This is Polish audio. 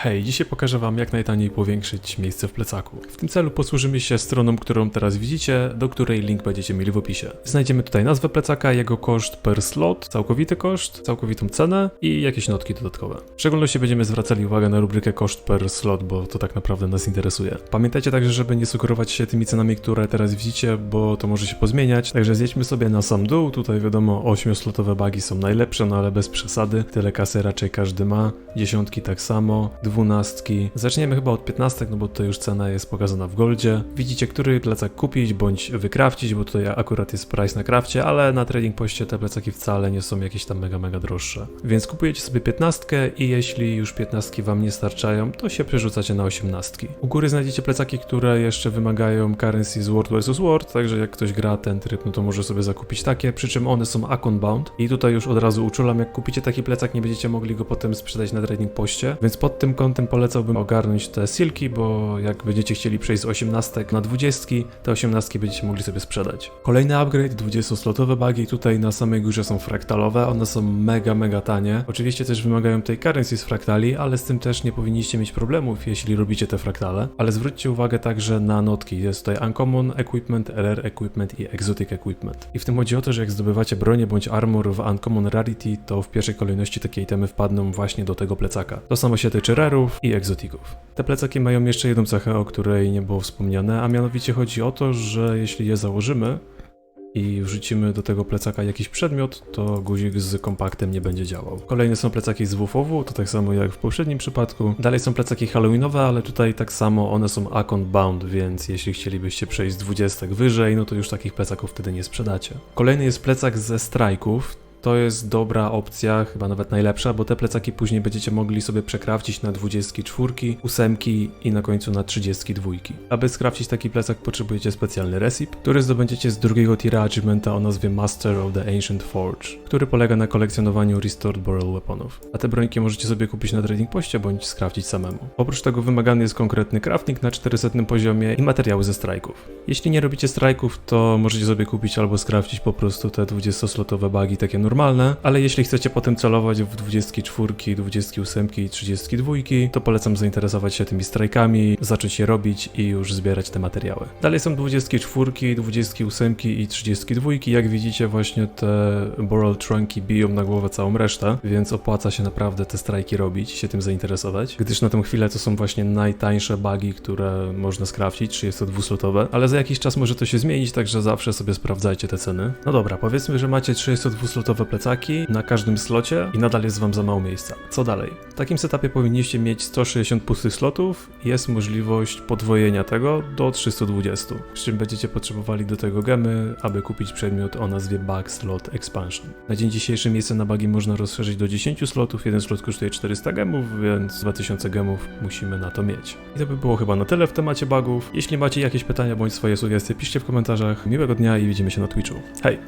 Hej, dzisiaj pokażę Wam jak najtaniej powiększyć miejsce w plecaku. W tym celu posłużymy się stroną, którą teraz widzicie, do której link będziecie mieli w opisie. Znajdziemy tutaj nazwę plecaka, jego koszt per slot, całkowity koszt, całkowitą cenę i jakieś notki dodatkowe. W szczególności będziemy zwracali uwagę na rubrykę koszt per slot, bo to tak naprawdę nas interesuje. Pamiętajcie także, żeby nie sugerować się tymi cenami, które teraz widzicie, bo to może się pozmieniać. Także zjedźmy sobie na sam dół. Tutaj wiadomo, 8-slotowe bagi są najlepsze, no ale bez przesady. Tyle kasy raczej każdy ma. Dziesiątki tak samo, dwunastki. Zaczniemy chyba od 15, no bo to już cena jest pokazana w goldzie. Widzicie, który plecak kupić bądź wykrawcić, bo tutaj akurat jest price na krafcie, ale na trading poście te plecaki wcale nie są jakieś tam mega, mega droższe. Więc kupujecie sobie 15 i jeśli już 15 wam nie starczają, to się przerzucacie na 18. U góry znajdziecie plecaki, które jeszcze wymagają currency z World vs World, także jak ktoś gra ten tryb, no to może sobie zakupić takie, przy czym one są account bound i tutaj już od razu uczulam, jak kupicie taki plecak, nie będziecie mogli go potem sprzedać na trading poście, więc pod tym kątem polecałbym ogarnąć te silki, bo jak będziecie chcieli przejść z 18 na 20, te 18 będziecie mogli sobie sprzedać. Kolejny upgrade, 20-slotowe bagi, tutaj na samej górze są fraktalowe, one są mega, mega tanie. Oczywiście też wymagają tej currency z fraktali, ale z tym też nie powinniście mieć problemów, jeśli robicie te fraktale. Ale zwróćcie uwagę także na notki, jest tutaj Uncommon Equipment, RR Equipment i Exotic Equipment. I w tym chodzi o to, że jak zdobywacie bronię bądź armor w Uncommon Rarity, to w pierwszej kolejności takie itemy wpadną właśnie do tego plecaka. To samo się tyczy i egzotików. Te plecaki mają jeszcze jedną cechę, o której nie było wspomniane, a mianowicie chodzi o to, że jeśli je założymy i wrzucimy do tego plecaka jakiś przedmiot, to guzik z kompaktem nie będzie działał. Kolejne są plecaki z WFOW, to tak samo jak w poprzednim przypadku. Dalej są plecaki halloweenowe, ale tutaj tak samo one są account bound, więc jeśli chcielibyście przejść z 20 wyżej, no to już takich plecaków wtedy nie sprzedacie. Kolejny jest plecak ze strajków. To jest dobra opcja, chyba nawet najlepsza, bo te plecaki później będziecie mogli sobie przekrawcić na 24, 8 i na końcu na 32. Aby skrawcić taki plecak potrzebujecie specjalny recip, który zdobędziecie z drugiego tira achievementa o nazwie Master of the Ancient Forge, który polega na kolekcjonowaniu Restored Boreal Weaponów. A te brońki możecie sobie kupić na trading poście bądź skrawcić samemu. Oprócz tego wymagany jest konkretny crafting na 400 poziomie i materiały ze strajków. Jeśli nie robicie strajków, to możecie sobie kupić albo skrawcić po prostu te 20-slotowe bagi takie normalne, ale jeśli chcecie potem celować w 24, 28 i 32, to polecam zainteresować się tymi strajkami, zacząć je robić i już zbierać te materiały. Dalej są 24, 28 i 32. Jak widzicie, właśnie te Boral Trunki biją na głowę całą resztę, więc opłaca się naprawdę te strajki robić, się tym zainteresować, gdyż na tę chwilę to są właśnie najtańsze bagi, które można skrawcić, 32-slotowe, ale za jakiś czas może to się zmienić, także zawsze sobie sprawdzajcie te ceny. No dobra, powiedzmy, że macie 32-slotowe plecaki na każdym slocie i nadal jest wam za mało miejsca. Co dalej? W takim setupie powinniście mieć 160 pustych slotów, jest możliwość podwojenia tego do 320, z czym będziecie potrzebowali do tego gemy, aby kupić przedmiot o nazwie Bug Slot Expansion. Na dzień dzisiejszy miejsce na bagi można rozszerzyć do 10 slotów, jeden slot kosztuje 400 gemów, więc 2000 gemów musimy na to mieć. I to by było chyba na tyle w temacie bugów. Jeśli macie jakieś pytania bądź swoje sugestie, piszcie w komentarzach. Miłego dnia i widzimy się na Twitchu. Hej!